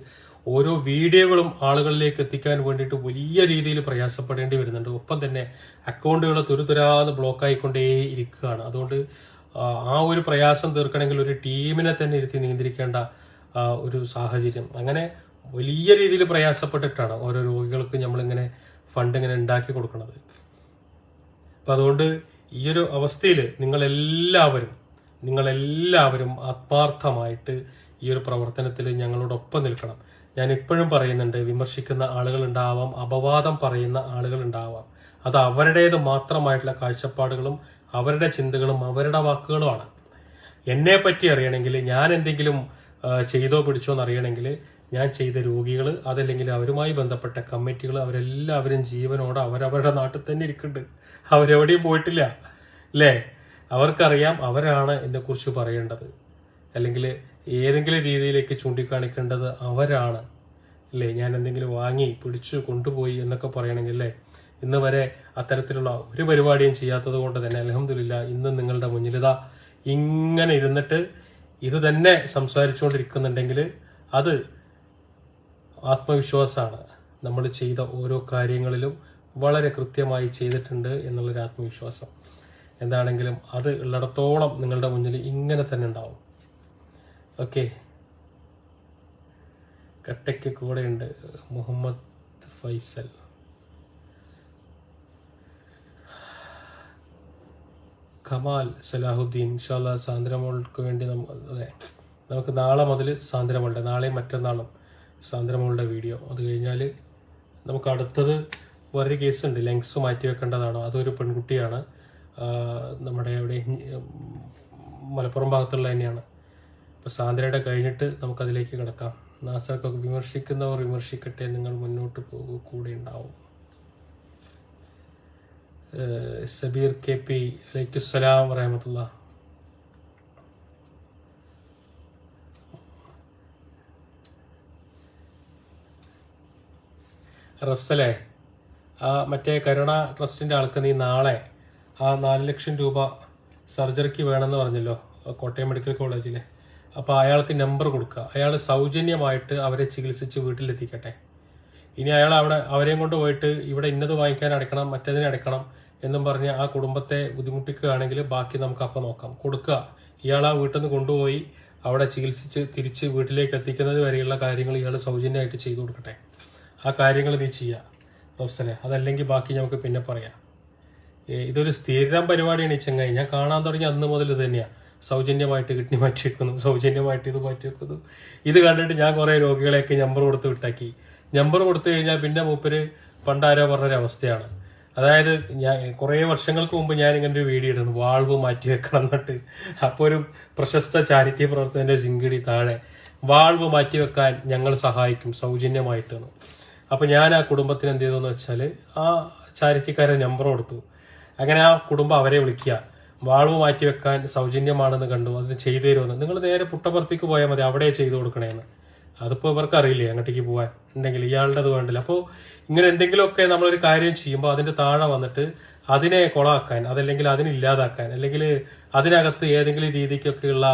ഓരോ വീഡിയോകളും ആളുകളിലേക്ക് എത്തിക്കാൻ വേണ്ടിയിട്ട് വലിയ രീതിയിൽ പ്രയാസപ്പെടേണ്ടി വരുന്നുണ്ട്. ഒപ്പം തന്നെ അക്കൗണ്ടുകൾ ബ്ലോക്ക് ആയിക്കൊണ്ടേ ഇരിക്കുകയാണ്. അതുകൊണ്ട് ആ ഒരു പ്രയാസം തീർക്കണമെങ്കിൽ ഒരു ടീമിനെ തന്നെ ഇരുത്തി നിയന്ത്രിക്കേണ്ട ഒരു സാഹചര്യം. അങ്ങനെ വലിയ രീതിയിൽ പ്രയാസപ്പെട്ടിട്ടാണ് ഓരോ രോഗികൾക്ക് നമ്മളിങ്ങനെ ഫണ്ട് ഇങ്ങനെ ഉണ്ടാക്കി കൊടുക്കുന്നത്. അപ്പം അതുകൊണ്ട് ഈ ഒരു അവസ്ഥയിൽ നിങ്ങളെല്ലാവരും നിങ്ങളെല്ലാവരും ആത്മാർത്ഥമായിട്ട് ഈ ഒരു പ്രവർത്തനത്തിൽ ഞങ്ങളോടൊപ്പം നിൽക്കണം. ഞാൻ ഇപ്പോഴും പറയുന്നുണ്ട് വിമർശിക്കുന്ന ആളുകൾ ഉണ്ടാവാം അപവാദം പറയുന്ന ആളുകൾ ഉണ്ടാവാം. അത് അവരുടേത് മാത്രമായിട്ടുള്ള കാഴ്ചപ്പാടുകളും അവരുടെ ചിന്തകളും അവരുടെ വാക്കുകളുമാണ്. എന്നെ പറ്റി അറിയണമെങ്കിൽ ഞാൻ എന്തെങ്കിലും ചെയ്തോ പിടിച്ചോ എന്ന് അറിയണമെങ്കിൽ ഞാൻ ചെയ്ത രോഗികൾ അതല്ലെങ്കിൽ അവരുമായി ബന്ധപ്പെട്ട കമ്മിറ്റികൾ അവരെല്ലാവരും ജീവനോടെ അവരവരുടെ നാട്ടിൽ തന്നെ ഇരിക്കുന്നുണ്ട്. അവരെവിടെയും പോയിട്ടില്ല. അല്ലേ? അവർക്കറിയാം അവരാണ് എന്നെക്കുറിച്ച് പറയേണ്ടത്. അല്ലെങ്കിൽ ഏതെങ്കിലും രീതിയിലേക്ക് ചൂണ്ടിക്കാണിക്കേണ്ടത് അവരാണ്. അല്ലേ? ഞാൻ എന്തെങ്കിലും വാങ്ങി പിടിച്ചു കൊണ്ടുപോയി എന്നൊക്കെ പറയണമെങ്കിൽ അല്ലേ? ഇന്ന് വരെ അത്തരത്തിലുള്ള ഒരു പരിപാടിയും ചെയ്യാത്തത് കൊണ്ട് തന്നെ അലഹമില്ല ഇന്ന് നിങ്ങളുടെ മുന്നിലിതാ ഇങ്ങനെ ഇരുന്നിട്ട് ഇത് തന്നെ സംസാരിച്ചുകൊണ്ടിരിക്കുന്നുണ്ടെങ്കിൽ അത് ആത്മവിശ്വാസമാണ്. നമ്മൾ ചെയ്ത ഓരോ കാര്യങ്ങളിലും വളരെ കൃത്യമായി ചെയ്തിട്ടുണ്ട് എന്നുള്ളൊരു ആത്മവിശ്വാസം എന്താണെങ്കിലും അത് ഉള്ളിടത്തോളം നിങ്ങളുടെ മുന്നിൽ ഇങ്ങനെ തന്നെ ഉണ്ടാവും. ഓക്കെ. കട്ടയ്ക്ക് കൂടെയുണ്ട് മുഹമ്മദ് ഫൈസൽ. കമാൽ സലാഹുദ്ദീൻ ഇൻഷാല്ല സാന്ദ്രമോൾക്ക് വേണ്ടി അതെ. നമുക്ക് നാളെ മുതൽ സാന്ദ്രമോളുടെ നാളെയും മറ്റന്നാളും സാന്ദ്രമോളുടെ വീഡിയോ. അത് കഴിഞ്ഞാൽ നമുക്ക് അടുത്തത് വേറൊരു കേസുണ്ട്. ലെങ്സ് മാറ്റി വെക്കേണ്ടതാണ്? അതൊരു പെൺകുട്ടിയാണ്. നമ്മുടെ അവിടെ മലപ്പുറം ഭാഗത്തുള്ള തന്നെയാണ്. അപ്പോൾ സാന്ദ്രയുടെ കഴിഞ്ഞിട്ട് നമുക്കതിലേക്ക് കിടക്കാം. നാസർക്ക് വിമർശിക്കുന്നവർ വിമർശിക്കട്ടെ നിങ്ങൾ മുന്നോട്ട് കൂടെ ഉണ്ടാവും. സബീർ കെ പി അലൈക്കുസ്സലാം വറഹമത്തുള്ള. റഫ്സലെ ആ മറ്റേ കരുണ ട്രസ്റ്റിന്റെ ആൾക്ക് നീ നാളെ ആ നാല് ലക്ഷം രൂപ സർജറിക്ക് വേണമെന്ന് പറഞ്ഞല്ലോ കോട്ടയം മെഡിക്കൽ കോളേജിലെ. അപ്പോൾ അയാൾക്ക് നമ്പർ കൊടുക്കുക. അയാൾ സൗജന്യമായിട്ട് അവരെ ചികിത്സിച്ച് വീട്ടിലെത്തിക്കട്ടെ. ഇനി അയാൾ അവിടെ അവരെയും കൊണ്ട് പോയിട്ട് ഇവിടെ ഇന്നത് വാങ്ങിക്കാൻ അടയ്ക്കണം മറ്റേതിനെ അടയ്ക്കണം എന്നും പറഞ്ഞ് ആ കുടുംബത്തെ ബുദ്ധിമുട്ടിക്കുകയാണെങ്കിൽ ബാക്കി നമുക്ക് അപ്പം നോക്കാം. കൊടുക്കുക. ഇയാൾ ആ വീട്ടിൽ നിന്ന് കൊണ്ടുപോയി അവിടെ ചികിത്സിച്ച് തിരിച്ച് വീട്ടിലേക്ക് എത്തിക്കുന്നത് വരെയുള്ള കാര്യങ്ങൾ ഇയാൾ സൗജന്യമായിട്ട് ചെയ്തു കൊടുക്കട്ടെ. ആ കാര്യങ്ങൾ നീ ചെയ്യുക. റോസലെ അതല്ലെങ്കിൽ ബാക്കി നമുക്ക് പിന്നെ പറയാം. ഇതൊരു സ്ഥിരം പരിപാടിയാണ് ഈ ഞാൻ കാണാൻ തുടങ്ങി അന്ന് മുതൽ ഇത് തന്നെയാണ് സൗജന്യമായിട്ട് കിഡ്നി മാറ്റി വെക്കുന്നു സൗജന്യമായിട്ട് ഇത് മാറ്റി വെക്കുന്നു ഇത് കണ്ടിട്ട് ഞാൻ കുറേ രോഗികളെയൊക്കെ നമ്പർ കൊടുത്ത് വിട്ടാക്കി. നമ്പർ കൊടുത്തു കഴിഞ്ഞാൽ പിന്നെ മൂപ്പര് പണ്ടാരോ പറഞ്ഞൊരു അവസ്ഥയാണ് അതായത് ഞാൻ കുറേ വർഷങ്ങൾക്ക് മുമ്പ് ഞാൻ ഇങ്ങനെ ഒരു വീഡിയോ ഇടുന്നു വാൾവ് മാറ്റി വെക്കണം എന്നിട്ട്. അപ്പോൾ ഒരു പ്രശസ്ത ചാരിറ്റി പ്രവർത്തകന്റെ സിങ്കിടി താഴെ വാൾവ് മാറ്റി വെക്കാൻ ഞങ്ങൾ സഹായിക്കും സൗജന്യമായിട്ടെന്ന് അപ്പോൾ ഞാൻ ആ കുടുംബത്തിന് എന്ത് ചെയ്തെന്ന് വെച്ചാൽ ആ ചാരിറ്റിക്കാരെ നമ്പർ കൊടുത്തു. അങ്ങനെ ആ കുടുംബം അവരെ വിളിക്കുക വാൾവ് മാറ്റി വെക്കാൻ സൗജന്യമാണെന്ന് കണ്ടു. അതിന് ചെയ്തു തരുമെന്ന്. നിങ്ങൾ നേരെ പുട്ടപ്പുറത്തേക്ക് പോയാൽ മതി. അവിടെ ചെയ്തു കൊടുക്കണേന്ന്. അതിപ്പോൾ ഇവർക്ക് അറിയില്ലേ അങ്ങോട്ടേക്ക് പോകാൻ ഉണ്ടെങ്കിൽ ഇയാളുടെ അത് വേണ്ടില്ല. അപ്പോൾ ഇങ്ങനെ എന്തെങ്കിലുമൊക്കെ നമ്മളൊരു കാര്യം ചെയ്യുമ്പോൾ അതിന്റെ താഴെ വന്നിട്ട് അതിനെ കൊളാക്കാൻ അതല്ലെങ്കിൽ അതിനില്ലാതാക്കാൻ അല്ലെങ്കിൽ അതിനകത്ത് ഏതെങ്കിലും രീതിക്കൊക്കെയുള്ള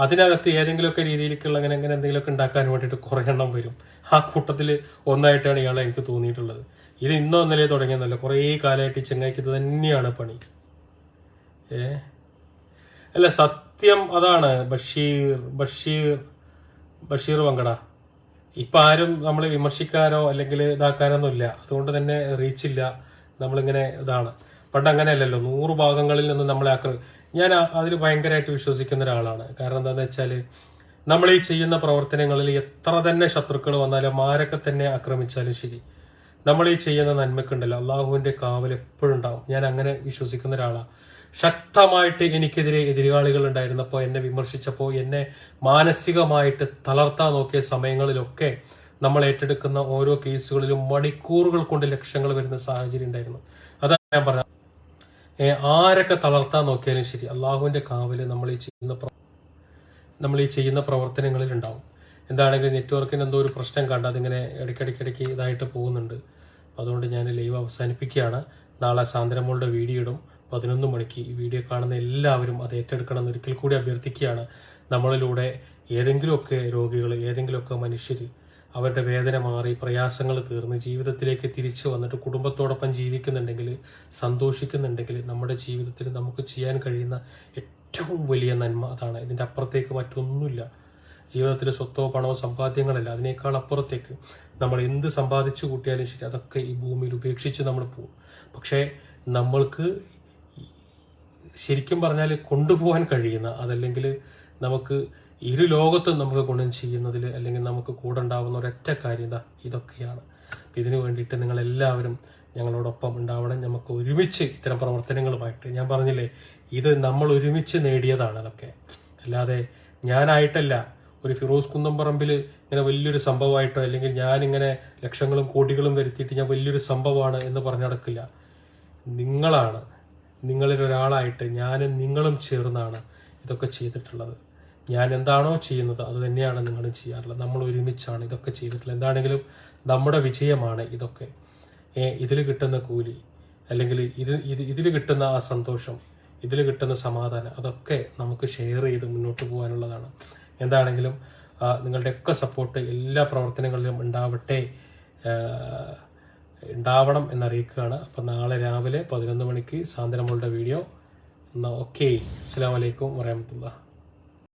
അതിനകത്ത് ഏതെങ്കിലുമൊക്കെ രീതിയിലേക്കുള്ള അങ്ങനെ അങ്ങനെ എന്തെങ്കിലുമൊക്കെ ഉണ്ടാക്കാൻ വേണ്ടിയിട്ട് കുറേ എണ്ണം വരും. ആ കൂട്ടത്തിൽ ഒന്നായിട്ടാണ് ഇയാളെ എനിക്ക് തോന്നിയിട്ടുള്ളത്. ഇത് ഇന്നോ ഇന്നലെ തുടങ്ങിയെന്നല്ല. കുറേ കാലമായിട്ട് ഈ ചെങ്ങായിക്ക് തന്നെയാണ് പണി. ഏ? അല്ല സത്യം അതാണ്. ബഷീർ ബഷീർ ബഷീർ വങ്കട. ഇപ്പം ആരും നമ്മളെ വിമർശിക്കാനോ അല്ലെങ്കിൽ ഇതാക്കാനൊന്നും ഇല്ല. അതുകൊണ്ട് തന്നെ റീച്ചില്ല നമ്മളിങ്ങനെ ഇതാണ്. പണ്ട് അങ്ങനെയല്ലല്ലോ. നൂറ് ഭാഗങ്ങളിൽ നിന്ന് നമ്മളെ ആക്ര ഞാൻ അതിൽ ഭയങ്കരമായിട്ട് വിശ്വസിക്കുന്ന ഒരാളാണ്. കാരണം എന്താണെന്ന് വെച്ചാൽ നമ്മൾ ഈ ചെയ്യുന്ന പ്രവർത്തനങ്ങളിൽ എത്ര തന്നെ ശത്രുക്കൾ വന്നാലും ആരൊക്കെ തന്നെ ആക്രമിച്ചാലും ശരി. നമ്മൾ ഈ ചെയ്യുന്ന നന്മക്കുണ്ടല്ലോ അള്ളാഹുവിന്റെ കാവൽ എപ്പോഴും ഉണ്ടാവും. ഞാൻ അങ്ങനെ വിശ്വസിക്കുന്ന ഒരാളാണ് ശക്തമായിട്ട് എനിക്കെതിരെ എതിരാളികൾ ഉണ്ടായിരുന്നപ്പോൾ എന്നെ വിമർശിച്ചപ്പോൾ എന്നെ മാനസികമായിട്ട് തളർത്താൻ നോക്കിയ സമയങ്ങളിലൊക്കെ നമ്മൾ ഏറ്റെടുക്കുന്ന ഓരോ കേസുകളിലും മണിക്കൂറുകൾ കൊണ്ട് ലക്ഷങ്ങൾ വരുന്ന സാഹചര്യം ഉണ്ടായിരുന്നു. അതാണ് ഞാൻ പറഞ്ഞത് ആരൊക്കെ തളർത്താൻ നോക്കിയാലും ശരി അള്ളാഹുവിന്റെ കാവൽ നമ്മൾ ഈ ചെയ്യുന്ന നമ്മൾ ഈ ചെയ്യുന്ന പ്രവർത്തനങ്ങളിൽ ഉണ്ടാവും. എന്താണെങ്കിലും നെറ്റ്വർക്കിന് എന്തോ ഒരു പ്രശ്നം കണ്ട് അതിങ്ങനെ ഇടയ്ക്കിടയ്ക്കിടയ്ക്ക് ഇതായിട്ട് പോകുന്നുണ്ട്. അതുകൊണ്ട് ഞാൻ ലൈവ് അവസാനിപ്പിക്കുകയാണ്. നാളെ സാന്ദ്രമോളുടെ വീഡിയോ ഇടും. പതിനൊന്ന് മണിക്ക് ഈ വീഡിയോ കാണുന്ന എല്ലാവരും അത് ഏറ്റെടുക്കണം ഒരിക്കൽ കൂടി അഭ്യർത്ഥിക്കുകയാണ്. നമ്മളിലൂടെ ഏതെങ്കിലുമൊക്കെ രോഗികൾ ഏതെങ്കിലുമൊക്കെ മനുഷ്യർ അവരുടെ വേദന മാറി പ്രയാസങ്ങൾ തീർന്ന് ജീവിതത്തിലേക്ക് തിരിച്ചു വന്നിട്ട് കുടുംബത്തോടൊപ്പം ജീവിക്കുന്നുണ്ടെങ്കിൽ സന്തോഷിക്കുന്നുണ്ടെങ്കിൽ നമ്മുടെ ജീവിതത്തിൽ നമുക്ക് ചെയ്യാൻ കഴിയുന്ന ഏറ്റവും വലിയ നന്മ അതാണ്. ഇതിന്റെ അപ്പുറത്തേക്ക് മറ്റൊന്നുമില്ല. ജീവിതത്തിൽ സ്വത്തോ പണമോ സമ്പാദ്യങ്ങളല്ല. അതിനേക്കാൾ അപ്പുറത്തേക്ക് നമ്മൾ എന്ത് സമ്പാദിച്ചു കൂട്ടിയാലും ശരി അതൊക്കെ ഈ ഭൂമിയിൽ ഉപേക്ഷിച്ച് നമ്മൾ പോകും പക്ഷേ നമ്മൾക്ക് ശരിക്കും പറഞ്ഞാൽ കൊണ്ടുപോകാൻ കഴിയുന്ന അതല്ലെങ്കിൽ നമുക്ക് ഇരു ലോകത്തും നമുക്ക് ഗുണം ചെയ്യുന്നതിൽ അല്ലെങ്കിൽ നമുക്ക് കൂടെ ഉണ്ടാവുന്ന ഒരൊറ്റ കാര്യം ഇതാ ഇതൊക്കെയാണ്. ഇതിനു വേണ്ടിയിട്ട് നിങ്ങളെല്ലാവരും ഞങ്ങളോടൊപ്പം ഉണ്ടാവണം. നമുക്ക് ഒരുമിച്ച് ഇത്തരം പ്രവർത്തനങ്ങളുമായിട്ട്. ഞാൻ പറഞ്ഞില്ലേ ഇത് നമ്മൾ ഒരുമിച്ച് നേടിയതാണ് അതൊക്കെ. അല്ലാതെ ഞാനായിട്ടല്ല ഒരു ഫിറോസ് കുന്നംപറമ്പിൽ ഇങ്ങനെ വലിയൊരു സംഭവമായിട്ടോ അല്ലെങ്കിൽ ഞാനിങ്ങനെ ലക്ഷങ്ങളും കോടികളും വരുത്തിയിട്ട് ഞാൻ വലിയൊരു സംഭവമാണ് എന്ന് പറഞ്ഞു നടക്കില്ല. നിങ്ങളാണ് നിങ്ങളിൽ ഒരാളായിട്ട് ഞാനും നിങ്ങളും ചേർന്നാണ് ഇതൊക്കെ ചെയ്തിട്ടുള്ളത്. ഞാൻ എന്താണോ ചെയ്യുന്നത് അത് തന്നെയാണ് നിങ്ങളും ചെയ്യാറുള്ളത്. നമ്മൾ ഒരുമിച്ചാണ് ഇതൊക്കെ ചെയ്തിട്ടുള്ളത്. എന്താണെങ്കിലും നമ്മുടെ വിജയമാണ് ഇതൊക്കെ. ഇതിൽ കിട്ടുന്ന കൂലി അല്ലെങ്കിൽ ഇത് ഇത് ഇതിൽ കിട്ടുന്ന ആ സന്തോഷം ഇതിൽ കിട്ടുന്ന സമാധാനം അതൊക്കെ നമുക്ക് ഷെയർ ചെയ്ത് മുന്നോട്ട് പോകാനുള്ളതാണ്. എന്താണെങ്കിലും നിങ്ങളുടെയൊക്കെ സപ്പോർട്ട് എല്ലാ പ്രവർത്തനങ്ങളിലും ഉണ്ടാവട്ടെ. ഉണ്ടാവണം എന്നറിയിക്കുകയാണ്. അപ്പം നാളെ രാവിലെ പതിനൊന്ന് മണിക്ക് സാന്ദ്രമോളുടെ വീഡിയോ. എന്നാൽ ഓക്കെ അസ്സാം വലൈക്കും വരഹമത്തുള്ള